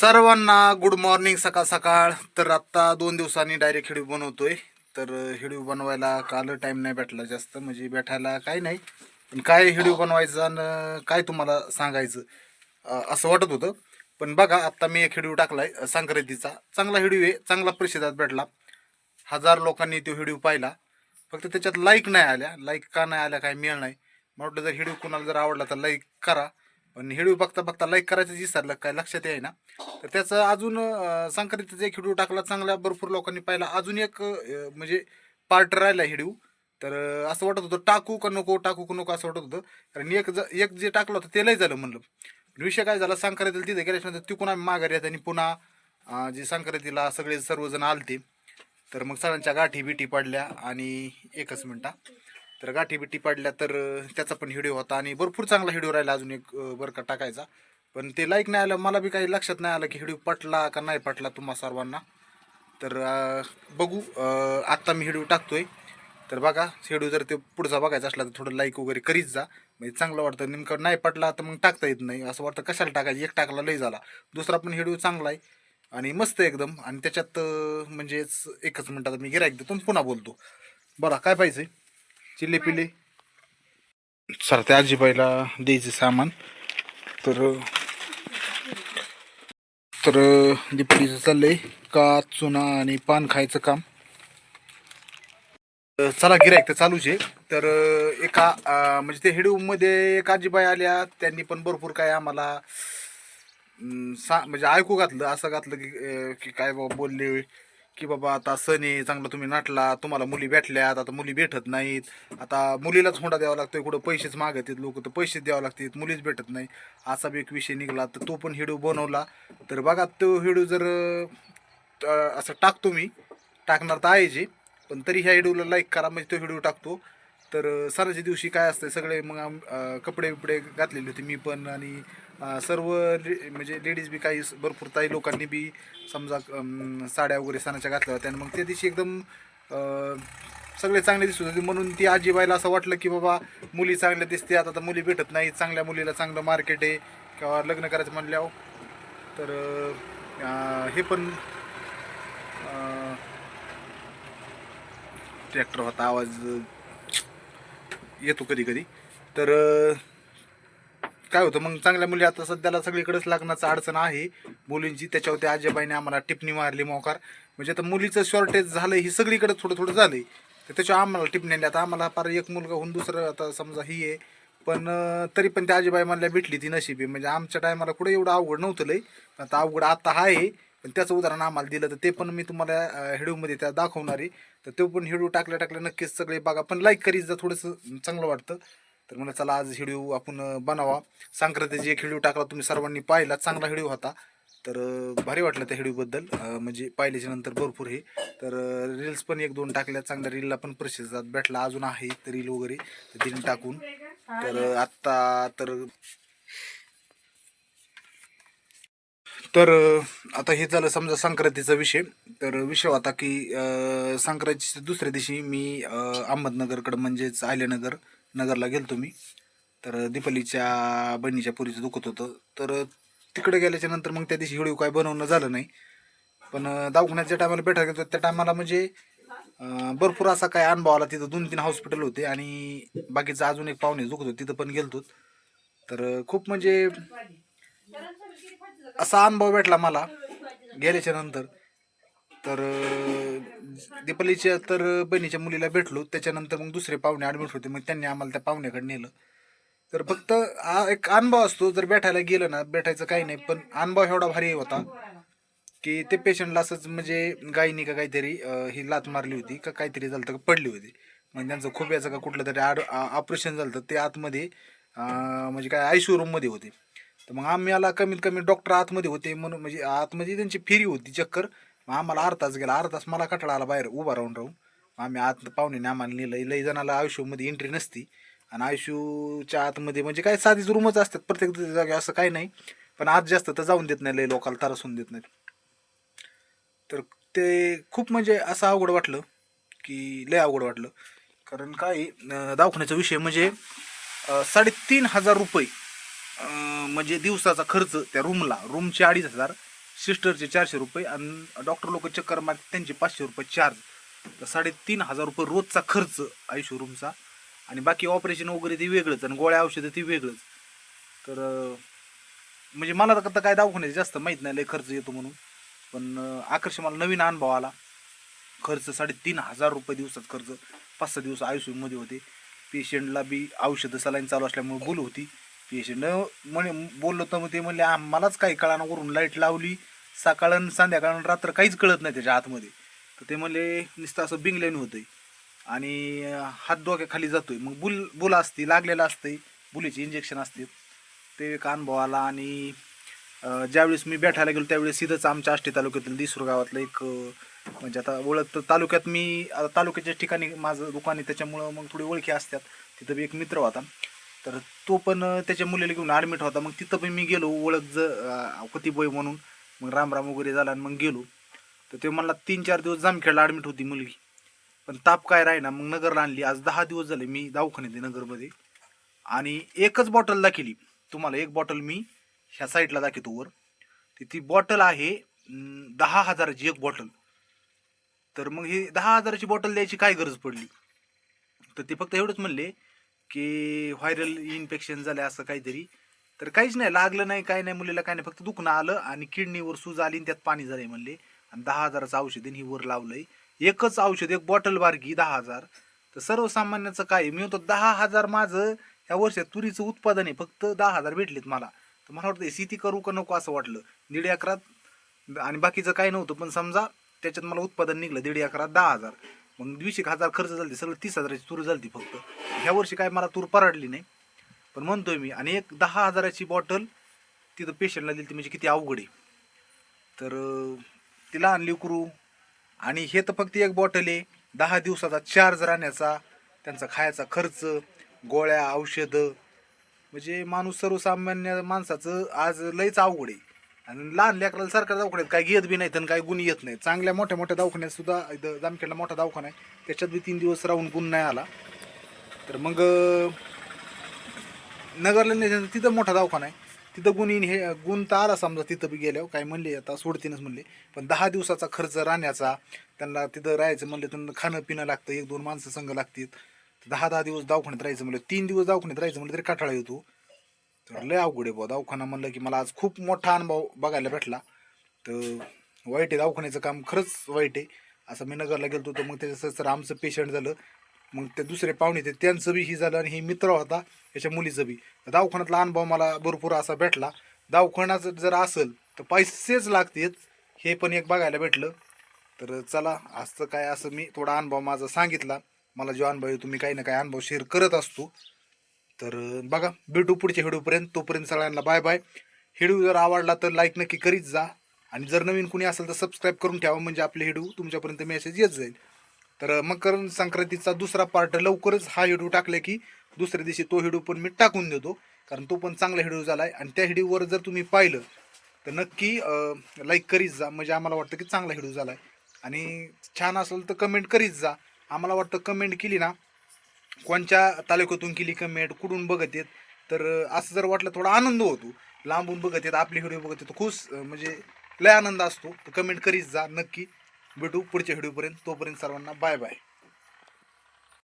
सर्वांना good morning सकाळ सकाळ. तर आत्ता दोन दिवसांनी डायरेक्ट हिडीव बनवतोय तर हिडीव बनवायला काल टाईम नाही भेटला जास्त. म्हणजे भेटायला काही नाही. पण काय हिडीव बनवायचं आणि काय तुम्हाला सांगायचं असं वाटत होतं. पण बघा आत्ता मी एक हिडीव टाकलाय आहे संक्रांतीचा. चांगला हिडीव आहे चांगला प्रसिद्धात भेटला. हजार लोकांनी तो हिडीव पाहिला. फक्त त्याच्यात लाईक नाही आल्या. लाईक का नाही आल्या काय मिळ नाही. म्हटलं जर हिडीव कुणाला जर आवडला तर लाईक करा. पण हिडीव बघता बघता लाईक करायचं विसरलं काय लक्षात आहे ना तर त्याचं अजून संक्रांतीचा एक हिडीव टाकला चांगला भरपूर लोकांनी पाहिला. अजून एक म्हणजे पार्ट राहिला हिडीव तर असं वाटत होतं टाकू का नको टाकू का नको असं वाटत होतं. कारण एक ज एक जे टाकलं होतं ते लय झालं म्हणलं. विषय काय झाला संक्रांतीला तिथे गेल्याच्यानंतर तिकून आम्ही माघारी येत आणि पुन्हा जे संक्रांतीला सगळे सर्वजण आलते. तर मग सगळ्यांच्या गाठी बिठी पडल्या आणि एकच मिनटा तर गाठी बिठी पाडल्या तर त्याचा पण व्हिडिओ होता आणि भरपूर चांगला व्हिडिओ राहिला अजून एक बरं का टाकायचा. पण ते लाईक नाही आलं मला बी काही लक्षात नाही आलं की व्हिडिओ पटला का नाही पटला तुम्हा सर्वांना. तर बघू आत्ता मी व्हिडिओ टाकतोय. तर बघा व्हिडिओ जर ते पुढचा बघायचा असला तर थोडं लाईक वगैरे करीत जा. म्हणजे चांगलं वाटतं. नेमकं नाही पटला तर मग टाकता येत नाही. असं वाटतं कशाला टाकायचं? एक टाकला लय झाला. दुसरा पण व्हिडिओ चांगला आहे. आणि मस्त आहे एकदम. आणि त्याच्यात म्हणजेच एकच मिनटात मी गिरायक देतो पुन्हा बोलतो. बरं काय पाहिजे? चिल्ले पिल्ले. चला त्या आजीबाईला द्यायचं सामान. तर तर दीपडीचं चाललंय. का चुना आणि पान खायचं काम. चला गिरायक तर चालूच आहे. तर एका म्हणजे ते हिडूमध्ये एक आजीबाई आल्या. त्यांनी पण भरपूर काय आम्हाला सा म्हणजे ऐकू घातलं असं घातलं की की काय बाबा बोलले. की बाबा आता सण आहे चांगला तुम्ही नाटला तुम्हाला मुली भेटल्यात आता मुली भेटत नाहीत. आता मुलीलाच हुंडा द्यावा लागतोय कुठं पैसेच मागत लोक तर पैसेच द्यावं लागतात मुलीच भेटत नाही. असा बी एक विषय निघाला तर तो पण हिडू बनवला. तर बघा तो हिडू जर असं टाकतो मी टाकणार तर आहे जे पण तरी ह्या हिडूला लाईक करा म्हणजे तो हिडू टाकतो. तर सणाच्या दिवशी काय असतं सगळे मग आम- कपडे बिपडे घातलेले होते मी पण आणि सर्व ले- म्हणजे लेडीज बी काही भरपूर ताई लोकांनी बी समजा साड्या वगैरे सणाच्या घातल्या होत्या आणि मग त्या दिवशी एकदम सगळे चांगले दिसत होते. म्हणून ती आजीबाईला असं वाटलं की बाबा मुली चांगल्या दिसते आता तर मुली भेटत नाही चांगल्या मुलीला चांगलं मार्केट आहे. किंवा लग्न करायचं म्हणल्यावर तर हे पण ट्रॅक्टर होता आवाज येतो कधी कधी. तर काय होतं मग चांगल्या मुली आता सध्याला सगळीकडेच लग्नाचं अडचण आहे. मुलींची त्याच्यावरती आजीबाईने आम्हाला टिपणी मारली मोकार. म्हणजे आता मुलीचं शॉर्टेज झालं ही सगळीकडे थोडं थोडं झालंय. तर त्याच्यावर आम्हाला टिपणी आता आम्हाला फार एक मुलगा होऊन दुसरं आता समजा ही आहे. पण तरी पण त्या आजीबाई मला भेटली ती नशिबी. म्हणजे आमच्या टायमाला कुठे एवढं अवघड नव्हतं लय. पण आता अवघड आता आहे. पण त्याचं उदाहरण आम्हाला दिलं तर ते पण मी तुम्हाला हिडूमध्ये त्या दाखवणार. आहे तर तो पण हिडू टाकल्या टाकल्या नक्कीच सगळे बघा. पण लाईक करीत जा थोडंसं चांगलं वाटतं. तर मला चला आज हिडिओ आपण बनावा. संक्रांतीची एक हिडिओ टाकला तुम्ही सर्वांनी पाहिला. चांगला हिडिओ होता. तर भारी वाटलं त्या हिडिओबद्दल. म्हणजे पाहिल्याच्या नंतर भरपूर हे. तर रील्स पण एक दोन टाकल्या. चांगल्या रीलला पण प्रतिसाद भेटला अजून आहे तर रील वगैरे. तर तिने टाकून. तर आत्ता तर तर आता हे झालं समजा संक्रांतीचा विषय. तर विषय होता की संक्रांतीच्या दुसऱ्या दिवशी मी अहमदनगरकडं म्हणजेच आल्यानगर नगरला गेलो मी. तर दीपालीच्या बहिणीच्या पुरीचं दुखत होतं. तर तिकडे गेल्याच्यानंतर मग त्या दिवशी व्हिडिओ काय बनवणं झालं नाही. पण दवाखान्याच्या टायमाला भेटायला गेलो त्या टायमाला म्हणजे भरपूर असा काय अनुभव आला तिथं. दोन तीन हॉस्पिटल होते आणि बाकीचं अजून एक पाहुणे दुखत होते तिथं पण गेलतो. तर खूप म्हणजे असा अनुभव भेटला मला गेल्याच्यानंतर. तर अं, दीपालीच्या तर बहिणीच्या मुलीला भेटलो त्याच्यानंतर मग दुसरे पाहुणे ॲडमिट होते मग त्यांनी आम्हाला त्या पाहुण्याकडे नेलं. तर फक्त हा एक अनुभव असतो जर भेटायला गेलं ना भेटायचं काही नाही पण अनुभव एवढा भारी होता की ते पेशंटला असंच म्हणजे गायनी का काहीतरी ही लात मारली होती का काहीतरी झालं का पडली होती. मग त्यांचं खोब्याचं का कुठलं तरी आड ऑपरेशन झालं तर ते आतमध्ये म्हणजे काय आयसीयू रूममध्ये होते. तर मग आम्ही कमीत कमी डॉक्टर आतमध्ये होते म्हणून म्हणजे आतमध्ये त्यांची फेरी होती चक्कर. मग आम्हाला अर्धा तास गेला. अर्धा तास मला कटाळा आला बाहेर उभा राहून राहून. मग आम्ही आत पाहुणे आम्हाला नेलं लई जणाला आयुष्यामध्ये एंट्री नसती. आणि आयुष्यूच्या आतमध्ये म्हणजे काय साधीच रूमच असतात. प्रत्येक जागी असं काही नाही. पण आत जास्त तर जाऊन देत नाही. लई लोकाला त्रासून देत नाहीत. तर ते खूप म्हणजे असं अवघड वाटलं की लय अवघड वाटलं. कारण काय अं, दवाखान्याचा विषय म्हणजे अं, साडेतीन हजार रुपये म्हणजे दिवसाचा खर्च त्या रूमला रूमचे अडीच हजार सिस्टरचे चारशे रुपये आणि डॉक्टर लोक चक्कर मारतात त्यांचे पाचशे रुपये चार्ज तर साडेतीन हजार रुपये रोजचा खर्च आयुष्य रूमचा आणि बाकी ऑपरेशन वगैरे ते वेगळंच आणि गोळ्या औषधं ते वेगळंच. तर म्हणजे मला तर आता काय दवाखान्यात जास्त माहीत नाही लय खर्च येतो म्हणून. पण आकर्ष मला नवीन अनुभव आला. खर्च साडेतीन हजार रुपये दिवसात खर्च. पाच सहा दिवस आयुष्यमध्ये होते. पेशंटला बी औषधं सलाईन चालू असल्यामुळे बोल होती. पेशंट म्हणे बोललो तर मग ते म्हणले आम्हालाच काही कळाना वरून लाइट लावली. सकाळ आणि संध्याकाळ आणि रात्र काहीच कळत नाही त्याच्या आतमध्ये. तर ते म्हणले नुसतं असं बिंगल्याने होतंय. आणि हात हात डोक्याखाली जातोय. मग बुल बुल असते लागलेलं असते बुलीचे इंजेक्शन असते. ते एक अनुभव आला आणि ज्यावेळेस मी बैठायला गेलो त्यावेळेस सिधंच आमच्या आष्टी तालुक्यातील दिसूर गावातलं एक म्हणजे आता ओळख तर तालुक्यात मी आता तालुक्याच्या ठिकाणी माझं दुकान आहे त्याच्यामुळं मग थोडी ओळखी असतात. तिथं बी एक मित्र होता. तर तो पण त्याच्या मुलीला घेऊन ॲडमिट होता. मग तिथं पण मी गेलो ओळख ज अं, म्हणून. मग रामराम वगैरे झाला आणि मग गेलो. तर ते मला तीन चार दिवस जामखेडला ॲडमिट होती मुलगी. पण ताप काय राही मग नगरला आणली. आज दहा दिवस झाले मी दवाखान्यात नगरमध्ये. आणि एकच बॉटल दाखिली तुम्हाला एक बॉटल मी ह्या साईडला दाखवतो वर. ती ती बॉटल आहे दहा हजाराची एक बॉटल तर मग हे दहा हजाराची बॉटल द्यायची काय गरज पडली? तर ते फक्त एवढंच म्हणले की व्हायरल इन्फेक्शन झालं असं काहीतरी. तर काहीच नाही लागलं नाही काही नाही मुलीला काही नाही फक्त दुखणं आलं आणि किडनीवर सूज आली आणि त्यात पाणी झालंय म्हणले. आणि दहा हजाराचं औषध आणि ही वर लावलंय. एकच औषध एक बॉटल बारगी दहा हजार. तर सर्वसामान्याचं काय मी होतो दहा हजार माझं ह्या वर्षात तुरीचं उत्पादन आहे. फक्त दहा हजार भेटलेत मला. तर मला वाटतं शेती करू का नको असं वाटलं. दीड अकरात आणि बाकीचं काही नव्हतं पण समजा त्याच्यात मला उत्पादन निघलं दीड अकरात दहा हजार. मग वीस एक हजार खर्च झाली सगळं तीस हजाराची तूर झाली फक्त. ह्या वर्षी काय मला तूर परवडली नाही. पण म्हणतोय मी आणि एक दहा हजाराची बॉटल तिथं पेशंटला दिली ती म्हणजे किती अवघड आहे. तर तिला आणली करू. आणि हे तर फक्त एक बॉटल आहे. दहा दिवसाचा चार्ज राहण्याचा त्यांचा खायचा खर्च गोळ्या औषधं. म्हणजे माणूस सर्वसामान्य माणसाचं आज लयच अवघड आहे. आणि लहान लेकराला सरकार दवाखान्यात काय घेत बी नाहीत आणि काय गुण येत नाही चांगल्या मोठ्या मोठ्या दवाखान्यात सुद्धा इथं जामखेडला मोठा दवाखाना आहे. त्याच्यात बी तीन दिवस राहून गुण नाही आला. तर मग नगरला नाही तिथं मोठा दवाखाना आहे. तिथं गुण येईन हे गुण तर आला समजा तिथं बी गेल्यावर. काय म्हणले आता सोडतीनच म्हणले. पण दहा दिवसाचा खर्च राहण्याचा त्यांना तिथं राहायचं म्हणले त्यांना खाणं पिणं लागतं एक दोन माणसं संघ लागतील. दहा दहा दिवस दवाखान्यात राहायचं म्हणलं तीन दिवस दवाखान्यात राहायचं म्हणलं तरी काठाळा येतो. तर लय अवघड आहे बुवा. दवाखाना म्हणलं की मला आज खूप मोठा अनुभव बघायला भेटला. तर वाईट आहे दवाखान्याचं काम खरंच वाईट आहे. असं मी नगरला गेलो तर मग त्याचं सर आमचं पेशंट झालं मग ते दुसरे पाहुणे ते त्यांचं बी ही झालं आणि हे मित्र होता याच्या मुलीचं बी. दवाखान्यातला अनुभव मला भरपूर असा भेटला. दवाखान्याचं जर असेल तर पैसेच लागतेच हे पण एक बघायला भेटलं. तर चला असं काय असं मी थोडा अनुभव माझा सांगितला. मला जो अनुभव आहे तुम्ही काही ना काही अनुभव शेअर करत असतो. तर बघा भेटू पुढच्या व्हिडिओपर्यंत. तोपर्यंत सगळ्यांना बाय बाय व्हिडिओ जर आवडला तर लाईक नक्की करीत जा. आणि जर नवीन कुणी असेल तर सबस्क्राईब करून ठेवा म्हणजे आपले व्हिडिओ तुमच्यापर्यंत मेसेज येत जाईल. तर मकर संक्रांतीचा दुसरा पार्ट लवकरच हा व्हिडिओ टाकला की दुसऱ्या दिवशी तो व्हिडिओ पण मी टाकून देतो. कारण तो पण चांगला व्हिडिओ झाला आहे आणि त्या व्हिडिओवर जर तुम्ही पाहिलं तर नक्की लाईक करीत जा. म्हणजे आम्हाला वाटतं की चांगला व्हिडिओ झाला आहे आणि छान असेल तर कमेंट करीत जा. आम्हाला वाटतं कमेंट केली ना कोणच्या तालुक्यातून केली कमेंट कुठून बघत येत तर असं जर वाटलं थोडा आनंद होतो. लांबून बघत येत आपली व्हिडिओ बघत येतो खुश म्हणजे लय आनंद असतो. तर कमेंट करीत जा नक्की भेटू पुढच्या व्हिडिओपर्यंत. तोपर्यंत सर्वांना बाय बाय.